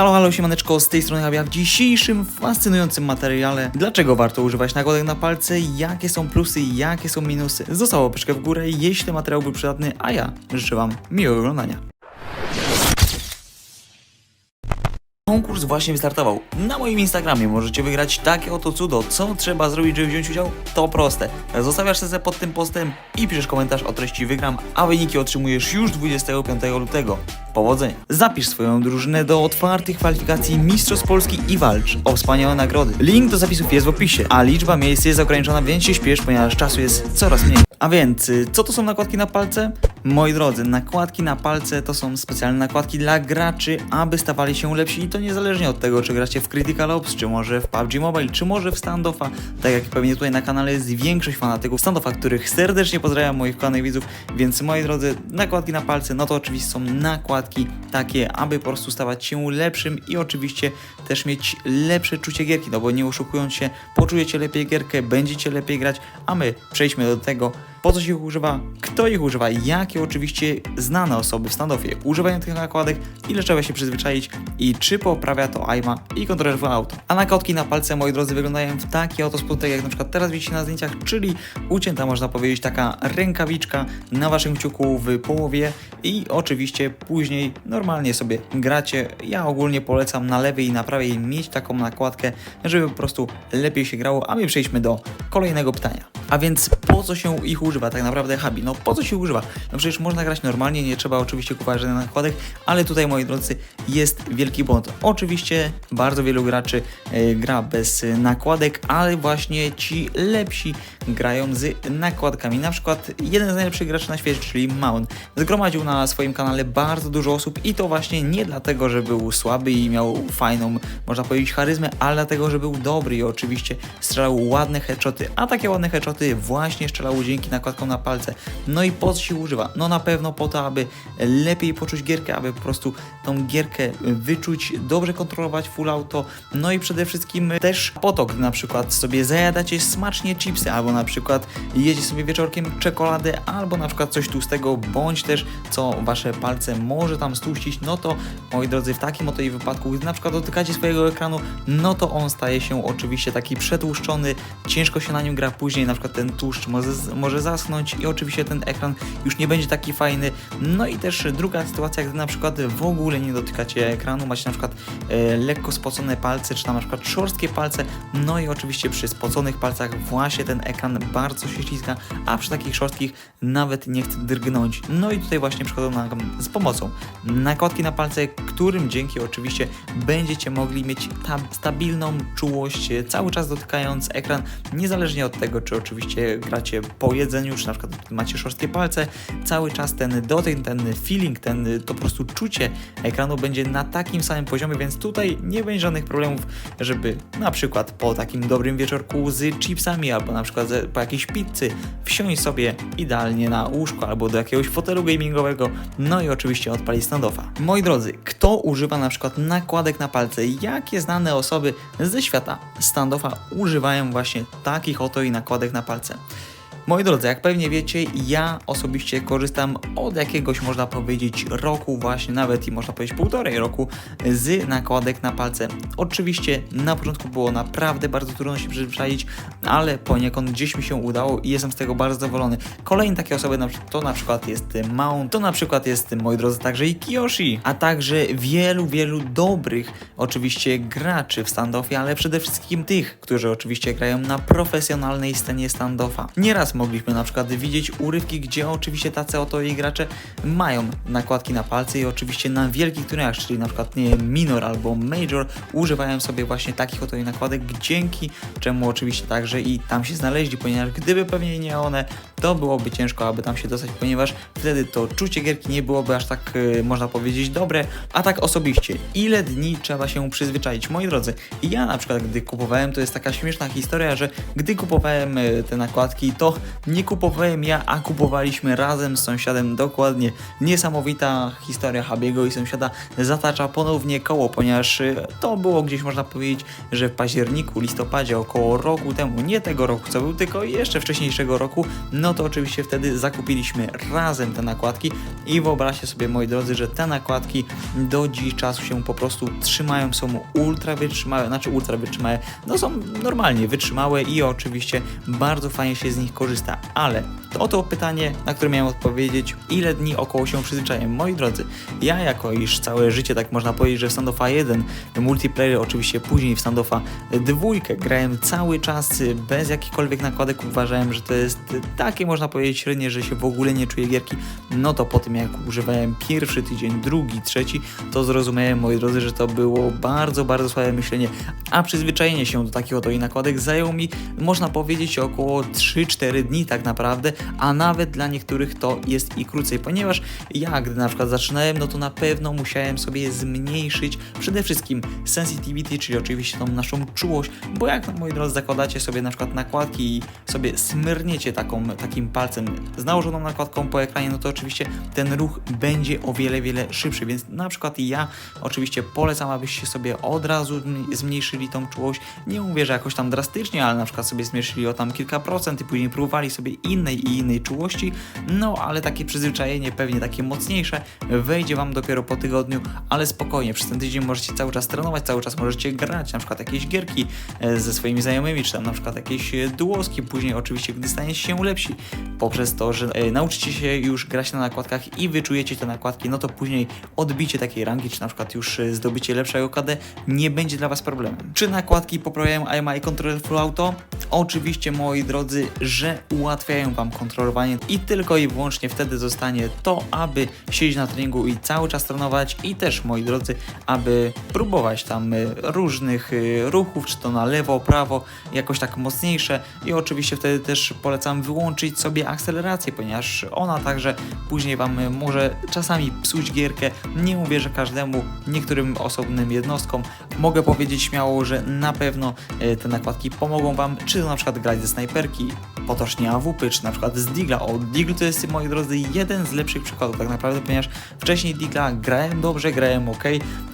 Halo, halo, siemaneczko, z tej strony Habia. W dzisiejszym fascynującym materiale Dlaczego warto używać nakładek na palce, jakie są plusy, jakie są minusy Zostało łapeczkę w górę, jeśli materiał był przydatny, a ja życzę Wam miłego oglądania Konkurs właśnie wystartował. Na moim Instagramie możecie wygrać takie oto cudo. Co trzeba zrobić, żeby wziąć udział? To proste. Zostawiasz sesję pod tym postem i piszesz komentarz o treści wygram, a wyniki otrzymujesz już 25 lutego. Powodzenia! Zapisz swoją drużynę do otwartych kwalifikacji Mistrzostw Polski i walcz o wspaniałe nagrody. Link do zapisów jest w opisie, a liczba miejsc jest ograniczona, więc się śpiesz, ponieważ czasu jest coraz mniej. A więc, y, co to są nakładki na palce? Moi drodzy, nakładki na palce to są specjalne nakładki dla graczy, aby stawali się lepsi i to niezależnie od tego, czy gracie w Critical Ops, czy może w PUBG Mobile, czy może w Standoffa. Tak jak pewnie tutaj na kanale jest większość fanatyków Standoffa, których serdecznie pozdrawiam moich kochanych widzów, więc moi drodzy, nakładki na palce, no to oczywiście są nakładki takie, aby po prostu stawać się lepszym i oczywiście też mieć lepsze czucie gierki, no bo nie oszukując się, poczujecie lepiej gierkę, będziecie lepiej grać, a my przejdźmy do tego, po co się ich używa, kto ich używa, jakie oczywiście znane osoby w standoffie używają tych nakładek, ile trzeba się przyzwyczaić i czy poprawia to aima i kontroler w auto. A nakładki na palce, moi drodzy, wyglądają w taki oto sposób, jak na przykład teraz widzicie na zdjęciach, czyli ucięta można powiedzieć taka rękawiczka na waszym kciuku w połowie i oczywiście później normalnie sobie gracie. Ja ogólnie polecam na lewej i na prawej mieć taką nakładkę, żeby po prostu lepiej się grało, a my przejdźmy do kolejnego pytania. A więc po co się ich używa tak naprawdę Habi? No po co się używa? No przecież można grać normalnie, nie trzeba oczywiście kupować żadnych nakładek, ale tutaj moi drodzy jest wielki błąd. Oczywiście bardzo wielu graczy e, gra bez nakładek, ale właśnie ci lepsi grają z nakładkami. Na przykład jeden z najlepszych graczy na świecie, czyli Mount, zgromadził na swoim kanale bardzo dużo osób i to właśnie nie dlatego, że był słaby i miał fajną, można powiedzieć, charyzmę, ale dlatego, że był dobry i oczywiście strzelał ładne headshoty, a takie ładne headshoty właśnie strzelał dzięki nakładkom na palce. No i po co się używa? No na pewno po to, aby lepiej poczuć gierkę, aby po prostu tą gierkę wyczuć, dobrze kontrolować full auto, no i przede wszystkim też po to, gdy na przykład sobie zajadacie smacznie chipsy, albo na przykład jecie sobie wieczorkiem czekoladę, albo na przykład coś tłustego, bądź też co wasze palce może tam stłuścić, no to moi drodzy, w takim oto wypadku, gdy na przykład dotykacie swojego ekranu, no to on staje się oczywiście taki przetłuszczony, ciężko się na nim gra później, na przykład ten tłuszcz może, może zaschnąć i oczywiście ten ekran już nie będzie taki fajny. No i też druga sytuacja, gdy na przykład w ogóle nie dotykacie ekranu, macie na przykład e, lekko spocone palce, czy tam na przykład szorstkie palce, no i oczywiście przy spoconych palcach właśnie ten ekran bardzo się ślizga, a przy takich szorstkich nawet nie chce drgnąć. No i tutaj właśnie przychodzą nam z pomocą nakładki na palce, którym dzięki oczywiście będziecie mogli mieć tam stabilną czułość, cały czas dotykając ekran, niezależnie od tego, czy oczywiście gracie po jedzeniu, czy na przykład macie szorstkie palce, cały czas ten dotyk, ten feeling, ten to po prostu czucie ekranu będzie na takim samym poziomie, więc tutaj nie będzie żadnych problemów, żeby na przykład po takim dobrym wieczorku z chipsami, albo na przykład po jakiejś pizzy wsiąść sobie idealnie na łóżko, albo do jakiegoś fotelu gamingowego, no i oczywiście odpalić standoffa. Moi drodzy, kto używa na przykład nakładek na palce? Jakie znane osoby ze świata standoffa używają właśnie takich oto i nakładek na palce? Moi drodzy, jak pewnie wiecie, ja osobiście korzystam od jakiegoś, można powiedzieć, roku, właśnie nawet i można powiedzieć półtorej roku z nakładek na palce. Oczywiście na początku było naprawdę bardzo trudno się przyzwyczaić, ale poniekąd gdzieś mi się udało i jestem z tego bardzo zadowolony. Kolejne takie osoby to na przykład jest Mount, to na przykład jest, moi drodzy, także i Kiyoshi, a także wielu, wielu dobrych oczywiście graczy w standoffie, ale przede wszystkim tych, którzy oczywiście grają na profesjonalnej scenie standoffa. Nieraz mogliśmy na przykład widzieć urywki, gdzie oczywiście tacy oto i gracze mają nakładki na palce i oczywiście na wielkich turniejach, czyli na przykład nie minor albo major, używają sobie właśnie takich oto i nakładek, dzięki czemu oczywiście także i tam się znaleźli, ponieważ gdyby pewnie nie one, to byłoby ciężko, aby tam się dostać, ponieważ wtedy to czucie gierki nie byłoby aż tak, e, można powiedzieć, dobre. A tak osobiście, ile dni trzeba się przyzwyczaić? Moi drodzy, ja na przykład, gdy kupowałem, to jest taka śmieszna historia, że gdy kupowałem e, te nakładki, to nie kupowałem ja, a kupowaliśmy razem z sąsiadem. Dokładnie. Niesamowita historia Habiego i sąsiada zatacza ponownie koło, ponieważ y, to było gdzieś można powiedzieć, że w październiku, listopadzie, około roku temu, nie tego roku, co był, tylko jeszcze wcześniejszego roku, no to oczywiście wtedy zakupiliśmy razem te nakładki i wyobraźcie sobie, moi drodzy, że te nakładki do dziś czasu się po prostu trzymają, są ultra wytrzymałe, znaczy ultra wytrzymałe, no są normalnie wytrzymałe i oczywiście bardzo fajnie się z nich korzysta, ale to oto pytanie, na które miałem odpowiedzieć, ile dni około się przyzwyczaiłem. Moi drodzy, ja jako iż całe życie, tak można powiedzieć, że w Standoffa 1, multiplayer oczywiście później w Standoffa 2 grałem cały czas bez jakichkolwiek nakładek, uważałem, że to jest takie można powiedzieć średnie, że się w ogóle nie czuję gierki, no to po tym jak używałem pierwszy tydzień, drugi, trzeci, to zrozumiałem, moi drodzy, że to było bardzo, bardzo słabe myślenie, a przyzwyczajenie się do takiego oto nakładek zajęło mi, można powiedzieć, około 3-4 dni tak naprawdę, a nawet dla niektórych to jest i krócej, ponieważ ja, gdy na przykład zaczynałem, no to na pewno musiałem sobie zmniejszyć przede wszystkim sensitivity, czyli oczywiście tą naszą czułość, bo jak moi drodzy zakładacie sobie na przykład nakładki i sobie smyrniecie taką, takim palcem z nałożoną nakładką po ekranie, no to oczywiście ten ruch będzie o wiele, wiele szybszy, więc na przykład ja oczywiście polecam, abyście sobie od razu zm- zmniejszyli tą czułość, nie mówię, że jakoś tam drastycznie, ale na przykład sobie zmniejszyli o tam kilka procent i później próbowali sobie innej i innej czułości, no ale takie przyzwyczajenie, pewnie takie mocniejsze, wejdzie Wam dopiero po tygodniu, ale spokojnie, przez ten tydzień możecie cały czas trenować, cały czas możecie grać, na przykład jakieś gierki e, ze swoimi znajomymi, czy tam na przykład jakieś e, duoski, później oczywiście, gdy staniecie się lepsi, poprzez to, że e, nauczycie się już grać na nakładkach i wyczujecie te nakładki, no to później odbicie takiej rangi, czy na przykład już zdobycie lepszego KD nie będzie dla Was problemem. Czy nakładki poprawiają IMI Control Full Auto? Oczywiście, moi drodzy, że ułatwiają Wam kontrolowanie i tylko i wyłącznie wtedy zostanie to, aby siedzieć na treningu i cały czas trenować. I też, moi drodzy, aby próbować tam y, różnych y, ruchów, czy to na lewo, prawo, jakoś tak mocniejsze. I oczywiście wtedy też polecam wyłączyć sobie akcelerację, ponieważ ona także później Wam y, może czasami psuć gierkę. Nie mówię, że każdemu, niektórym osobnym jednostkom. Mogę powiedzieć śmiało, że na pewno te nakładki pomogą Wam, czy to na przykład grać ze snajperki, potocznie AWP, czy na przykład z Digla. O, Digl to jest, moi drodzy, jeden z lepszych przykładów tak naprawdę, ponieważ wcześniej Digla grałem dobrze, grałem ok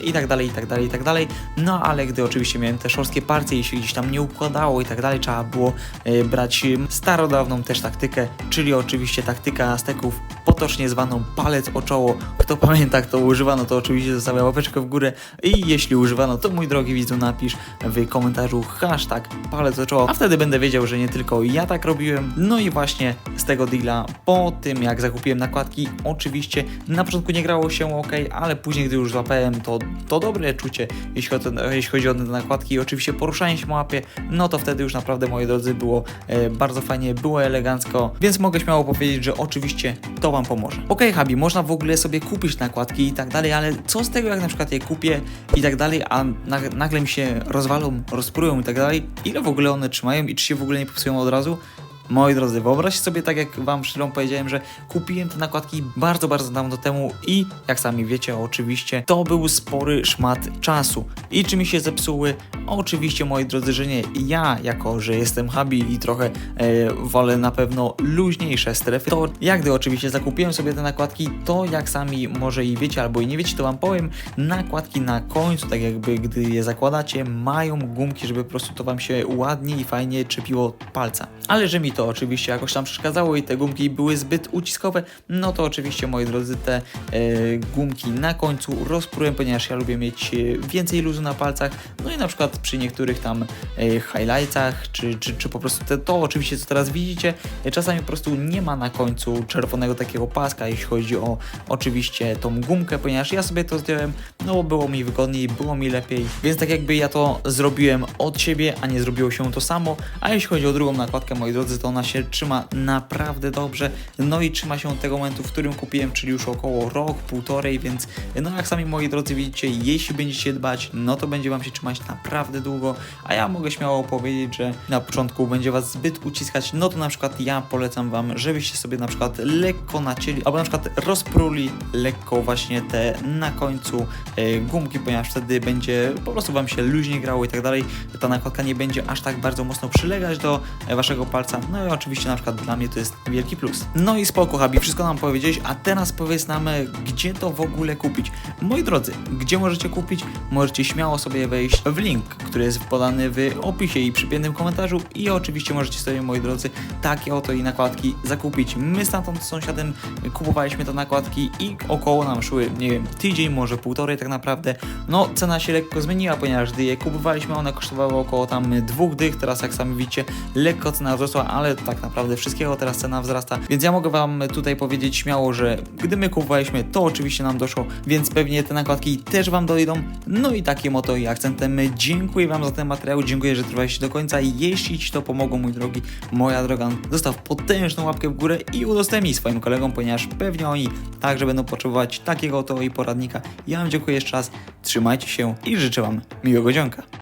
i tak dalej, i tak dalej, i tak dalej. No ale gdy oczywiście miałem te szorskie partie i się gdzieś tam nie układało i tak dalej, trzeba było e, brać em, starodawną też taktykę, czyli oczywiście taktyka Azteków, potocznie zwaną palec o czoło. Kto pamięta, kto używano, to oczywiście zostawia łapeczkę w górę i jeśli używano, to mój drogi widzu napisz w komentarzu hashtag palec o czoło, a wtedy będę wiedział, że nie tylko ja tak robiłem. No i właśnie z tego deala, po tym jak zakupiłem nakładki, oczywiście na początku nie grało się ok, ale później gdy już złapałem to, to dobre czucie, jeśli chodzi, jeśli chodzi o te nakładki i oczywiście poruszanie się po mapie, no to wtedy już naprawdę, moi drodzy, było e, bardzo fajnie, było elegancko, więc mogę śmiało powiedzieć, że oczywiście to Wam pomoże. Ok, Habi, można w ogóle sobie kupić nakładki i tak dalej, ale co z tego, jak na przykład je kupię i tak dalej, a na, nagle mi się rozwalą, rozprują i tak dalej, ile w ogóle one trzymają i czy się w ogóle nie popsują od razu? Moi drodzy, wyobraźcie sobie, tak jak Wam przed chwilą powiedziałem, że kupiłem te nakładki bardzo, bardzo dawno temu i jak sami wiecie, oczywiście, to był spory szmat czasu. I czy mi się zepsuły? Oczywiście, moi drodzy, że nie. Ja, jako że jestem habi i trochę e, wolę na pewno luźniejsze strefy, to jak gdy oczywiście zakupiłem sobie te nakładki, to jak sami może i wiecie albo i nie wiecie, to Wam powiem, nakładki na końcu, tak jakby gdy je zakładacie, mają gumki, żeby po prostu to Wam się ładnie i fajnie czepiło palca. Ale że mi to oczywiście jakoś tam przeszkadzało i te gumki były zbyt uciskowe, no to oczywiście moi drodzy te e, gumki na końcu rozprułem, ponieważ ja lubię mieć e, więcej luzu na palcach, no i na przykład przy niektórych tam e, czy, czy, czy po prostu te, to oczywiście co teraz widzicie, e, czasami po prostu nie ma na końcu czerwonego takiego paska, jeśli chodzi o oczywiście tą gumkę, ponieważ ja sobie to zdjąłem, no bo było mi wygodniej, było mi lepiej, więc tak jakby ja to zrobiłem od siebie, a nie zrobiło się to samo, a jeśli chodzi o drugą nakładkę, moi drodzy, to ona się trzyma naprawdę dobrze, no i trzyma się od tego momentu, w którym kupiłem, czyli już około rok, półtorej, więc no jak sami moi drodzy widzicie, jeśli będziecie dbać, no to będzie Wam się trzymać naprawdę długo, a ja mogę śmiało powiedzieć, że na początku będzie Was zbyt uciskać, no to na przykład ja polecam Wam, żebyście sobie na przykład lekko nacięli, albo na przykład rozpruli lekko właśnie te na końcu e, gumki, ponieważ wtedy będzie po prostu Wam się luźnie grało i tak dalej, ta nakładka nie będzie aż tak bardzo mocno przylegać do e, Waszego palca, no i oczywiście na przykład dla mnie to jest wielki plus. No i spoko, Habi, wszystko nam powiedziałeś, a teraz powiedz nam, e, gdzie to w ogóle kupić. Moi drodzy, gdzie możecie kupić? Możecie śmiało sobie wejść w link, który jest podany w opisie i przypiętym komentarzu i oczywiście możecie sobie, moi drodzy, takie oto i nakładki zakupić. My stamtąd z sąsiadem kupowaliśmy te nakładki i około nam szły, nie wiem, tydzień, może półtorej tak naprawdę. No, cena się lekko zmieniła, ponieważ gdy je kupowaliśmy, one kosztowały około tam dwóch dych, teraz jak sami widzicie, lekko cena wzrosła, ale tak naprawdę wszystkiego teraz cena wzrasta, więc ja mogę Wam tutaj powiedzieć śmiało, że gdy my kupowaliśmy, to oczywiście nam doszło, więc pewnie te nakładki też Wam dojdą. No i takim oto i akcentem dziękuję Wam za ten materiał, dziękuję, że trwaliście do końca. Jeśli Ci to pomogło, mój drogi, moja droga, zostaw potężną łapkę w górę i udostępnij swoim kolegom, ponieważ pewnie oni także będą potrzebować takiego oto i poradnika. Ja Wam dziękuję jeszcze raz, trzymajcie się i życzę Wam miłego dzionka.